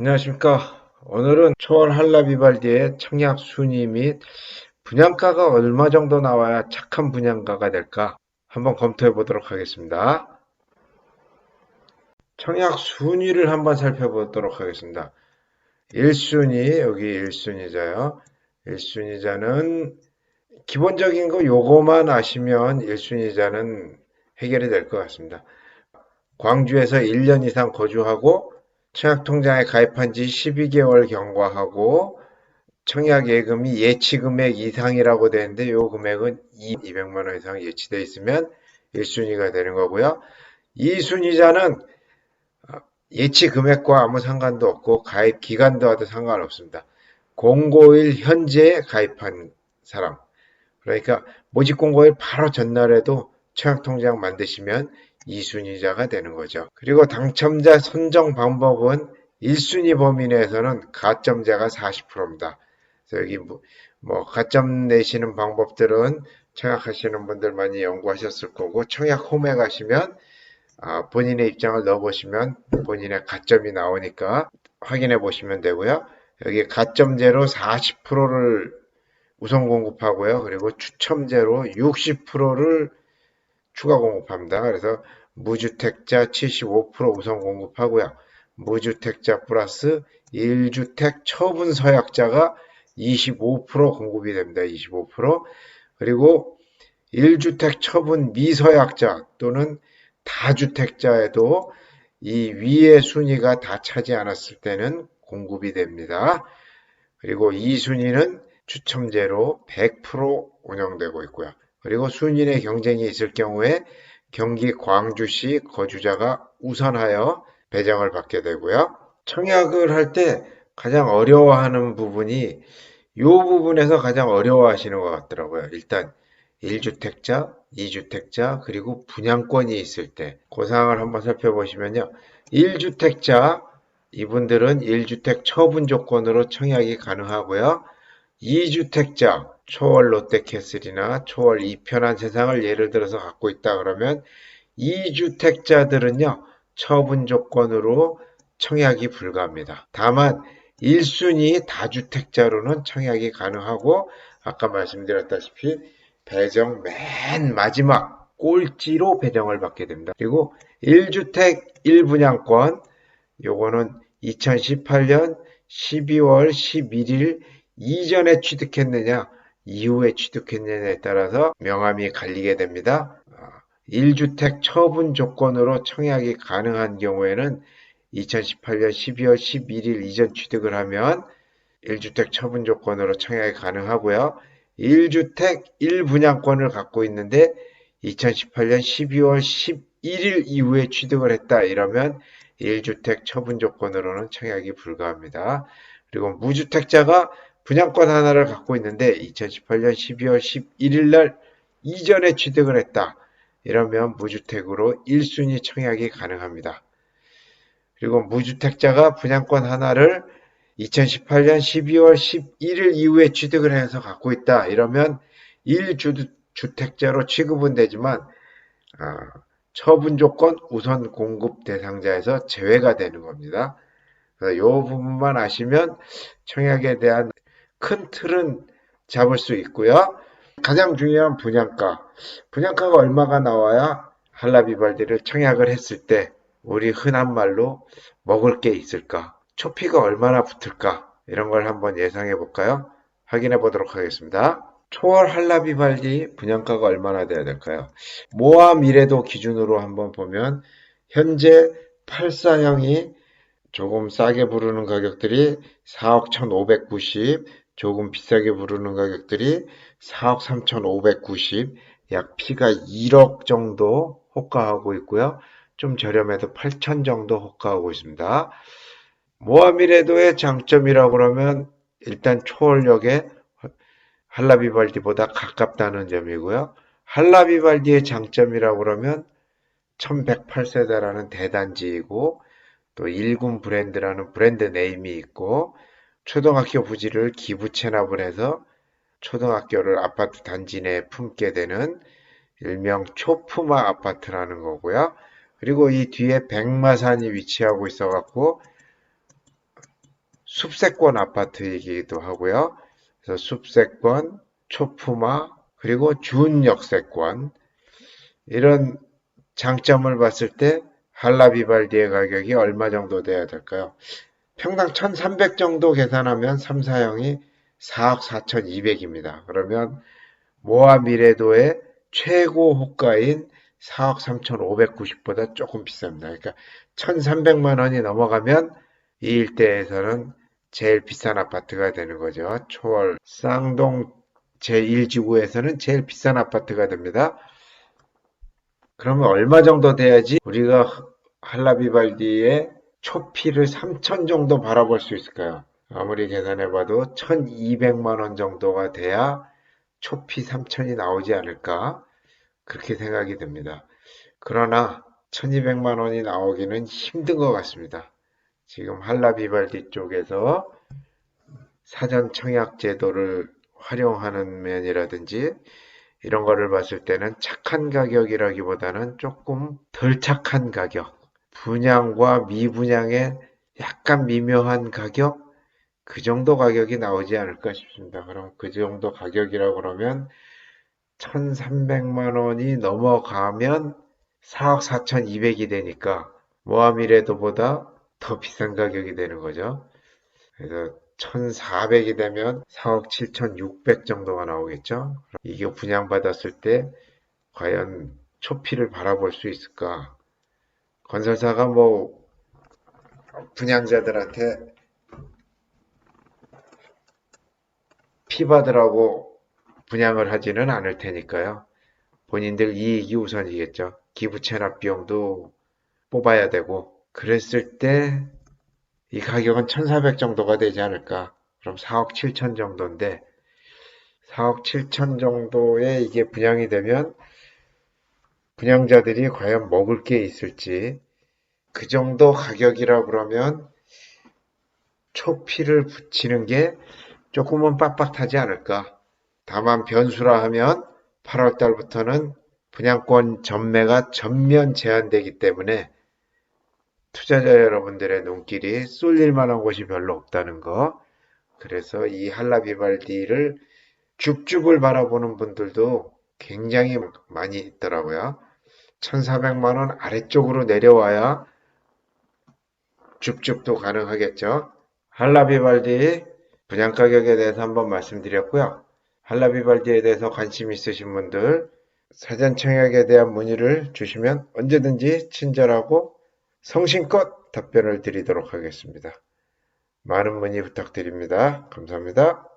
안녕하십니까. 오늘은 초월 한라비발디의 청약 순위 및 분양가가 얼마 정도 나와야 착한 분양가가 될까 한번 검토해 보도록 하겠습니다. 청약 순위를 한번 살펴보도록 하겠습니다. 1순위, 여기 1순위자요. 1순위자는 기본적인 거 요거만 아시면 1순위자는 해결이 될 것 같습니다. 광주에서 1년 이상 거주하고 청약통장에 가입한 지 12개월 경과하고 청약 예금이 예치 금액 이상이라고 되는데 이 금액은 200만 원 이상 예치되어 있으면 1순위가 되는 거고요. 2순위자는 예치 금액과 아무 상관도 없고 가입 기간도와도 상관없습니다. 공고일 현재 가입한 사람. 그러니까 모집 공고일 바로 전날에도 청약통장 만드시면 2순위자가 되는 거죠. 그리고 당첨자 선정 방법은 1순위 범위 내에서는 가점자가 40%입니다. 그래서 여기 뭐, 뭐 가점 내시는 방법들은 청약하시는 분들 많이 연구하셨을 거고 청약 홈에 가시면 아, 본인의 입장을 넣어보시면 본인의 가점이 나오니까 확인해 보시면 되고요. 여기 가점제로 40%를 우선 공급하고요. 그리고 추첨제로 60%를 추가 공급합니다. 그래서 무주택자 75% 우선 공급하고요. 무주택자 플러스 1주택 처분 서약자가 25% 공급이 됩니다. 25% 그리고 1주택 처분 미서약자 또는 다주택자에도 이 위의 순위가 다 차지 않았을 때는 공급이 됩니다. 그리고 이 순위는 추첨제로 100% 운영되고 있고요. 그리고 순위 의 경쟁이 있을 경우에 경기 광주시 거주자가 우선하여 배정을 받게 되고요. 청약을 할 때 가장 어려워하는 부분이 이 부분에서 가장 어려워하시는 것 같더라고요. 일단 1주택자, 2주택자, 그리고 분양권이 있을 때그 사항을 한번 살펴보시면요. 1주택자 이분들은 1주택 처분 조건으로 청약이 가능하고요. 2주택자 초월 롯데캐슬이나 초월 이편한 세상을 예를 들어서 갖고 있다 그러면 2주택자들은요 처분 조건으로 청약이 불가합니다. 다만 1순위 다주택자로는 청약이 가능하고 아까 말씀드렸다시피 배정 맨 마지막 꼴찌로 배정을 받게 됩니다. 그리고 1주택 1분양권 요거는 2018년 12월 11일 이전에 취득했느냐 이후에 취득했느냐에 따라서 명함이 갈리게 됩니다. 1주택 처분 조건으로 청약이 가능한 경우에는 2018년 12월 11일 이전 취득을 하면 1주택 처분 조건으로 청약이 가능하고요. 1주택 1분양권을 갖고 있는데 2018년 12월 11일 이후에 취득을 했다 이러면 1주택 처분 조건으로는 청약이 불가합니다. 그리고 무주택자가 분양권 하나를 갖고 있는데 2018년 12월 11일 날 이전에 취득을 했다. 이러면 무주택으로 1순위 청약이 가능합니다. 그리고 무주택자가 분양권 하나를 2018년 12월 11일 이후에 취득을 해서 갖고 있다. 이러면 1주택자로 취급은 되지만 아, 처분 조건 우선 공급 대상자에서 제외가 되는 겁니다. 이 부분만 아시면 청약에 대한 큰 틀은 잡을 수 있고요. 가장 중요한 분양가. 분양가가 얼마가 나와야 한라비발디를 청약을 했을 때 우리 흔한 말로 먹을 게 있을까? 초피가 얼마나 붙을까? 이런 걸 한번 예상해 볼까요? 확인해 보도록 하겠습니다. 초월 한라비발디 분양가가 얼마나 돼야 될까요? 모아 미래도 기준으로 한번 보면 현재 84형이 조금 싸게 부르는 가격들이 4억 1590, 조금 비싸게 부르는 가격들이 4억 3,590, 약 피가 1억 정도 호가하고 있고요. 좀 저렴해도 8천 정도 호가하고 있습니다. 모하미레도의 장점이라고 그러면 일단 초월역에 할라비발디보다 가깝다는 점이고요. 할라비발디의 장점이라고 그러면 1108세대라는 대단지이고 또 1군 브랜드라는 브랜드 네임이 있고 초등학교 부지를 기부 체납을 해서 초등학교를 아파트 단지 내에 품게 되는 일명 초품화 아파트라는 거고요. 그리고 이 뒤에 백마산이 위치하고 있어 갖고 숲세권 아파트이기도 하고요. 그래서 숲세권, 초품화, 그리고 준역세권 이런 장점을 봤을 때 할라비발디의 가격이 얼마 정도 돼야 될까요? 평당 1300 정도 계산하면 3, 4형이 4억 4200입니다. 그러면 모아 미래도의 최고 호가인 4억 3590보다 조금 비쌉니다. 그러니까 1300만 원이 넘어가면 이 일대에서는 제일 비싼 아파트가 되는 거죠. 초월 쌍동 제1지구에서는 제일 비싼 아파트가 됩니다. 그러면 얼마 정도 돼야지 우리가 할라비발디의 초피를 3천 정도 바라볼 수 있을까요? 아무리 계산해봐도 1200만 원 정도가 돼야 초피 3천이 나오지 않을까? 그렇게 생각이 듭니다. 그러나 1200만 원이 나오기는 힘든 것 같습니다. 지금 할라비발디 쪽에서 사전 청약 제도를 활용하는 면이라든지 이런 거를 봤을 때는 착한 가격이라기보다는 조금 덜 착한 가격, 분양과 미분양의 약간 미묘한 가격, 그 정도 가격이 나오지 않을까 싶습니다. 그럼 그 정도 가격이라고 그러면 1300만 원이 넘어가면 4억 4200이 되니까 모함이래도보다 더 비싼 가격이 되는 거죠. 그래서 1400이 되면 4억 7600 정도가 나오겠죠. 이게 분양받았을 때 과연 초피를 바라볼 수 있을까? 건설사가 뭐 분양자들한테 피 받으라고 분양을 하지는 않을 테니까요. 본인들 이익이 우선이겠죠. 기부 체납 비용도 뽑아야 되고 그랬을 때 이 가격은 1400 정도가 되지 않을까. 그럼 4억 7천 정도인데 4억 7천 정도에 이게 분양이 되면 분양자들이 과연 먹을 게 있을지 그 정도 가격이라 그러면 초피를 붙이는 게 조금은 빡빡하지 않을까. 다만 변수라 하면 8월 달부터는 분양권 전매가 전면 제한되기 때문에 투자자 여러분들의 눈길이 쏠릴 만한 곳이 별로 없다는 거. 그래서 이 할라비발디를 줍줍을 바라보는 분들도 굉장히 많이 있더라고요. 1400만 원 아래쪽으로 내려와야 줍줍도 가능하겠죠. 할라비발디 분양 가격에 대해서 한번 말씀드렸고요. 할라비발디에 대해서 관심 있으신 분들 사전 청약에 대한 문의를 주시면 언제든지 친절하고 성심껏 답변을 드리도록 하겠습니다. 많은 문의 부탁드립니다. 감사합니다.